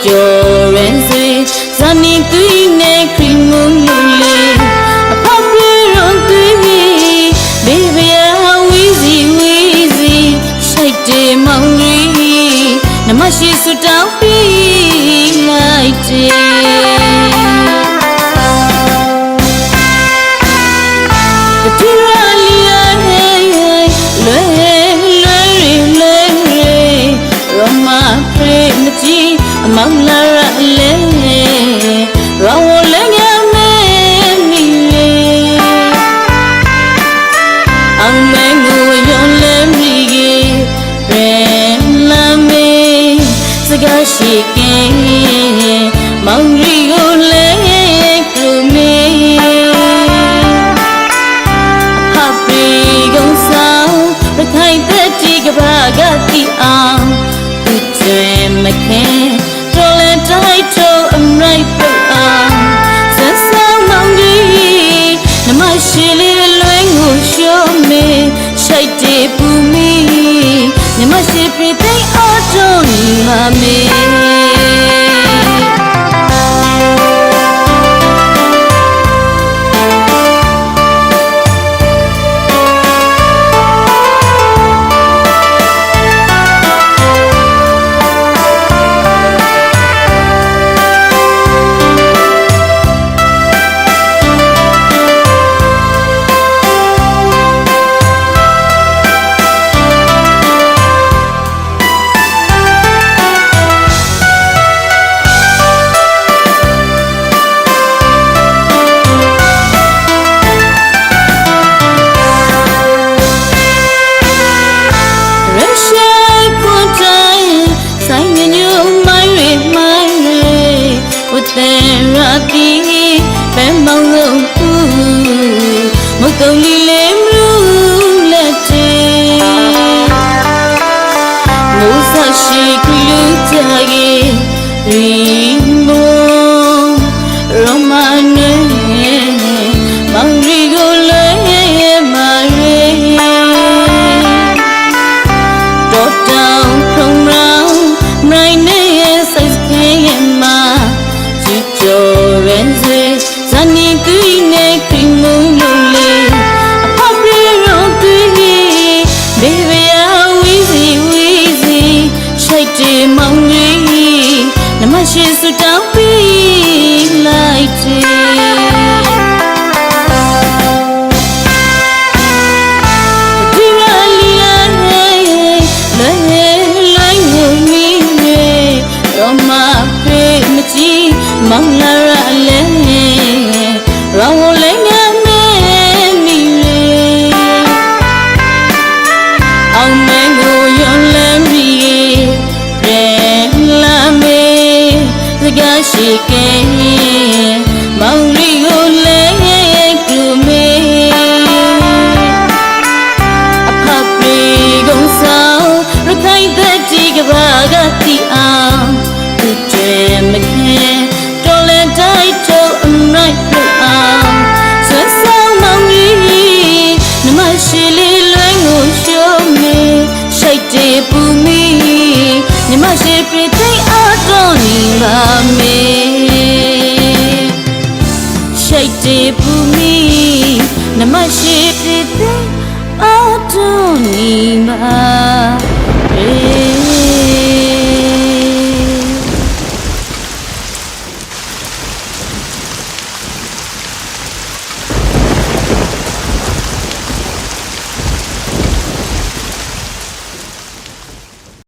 ဒီကြော်ရင်စေဇာနီသွီးနဲ့ခရီမုန်လူလေးအဖေပြေရွန်သွီးပြီးဘေ ခင်တော်လဲတိုက်တော့အမိုက်ပုတ်အောင်ဆက်ဆောင်မောင်ကြီးနမရှိလေးလွင်ကိုရှုံးမေရှိုက်တေပူမီနမရှိပြသိအော်တုံးမမေ မုတ်တုံလီ မောင်ကြီးနမရှိစတောင်းပြီး ရှိကဲမောင်ရီကိုလဲကူမေအဖပရီကုံဆောင်ရခိုင်သက်တီကဘာကတိအောင်သူကျဲမခင်တော်လဲတိုက်တော့အမိုက်ပြအောင်ဆွဆောင်မောင်ကြီးနမရှိလေးလွင်ကိုရှုံးမေရှိတ်တေပူမီနမရှိပြသိအတော် နေပါမေရှိတ်တေပူမီ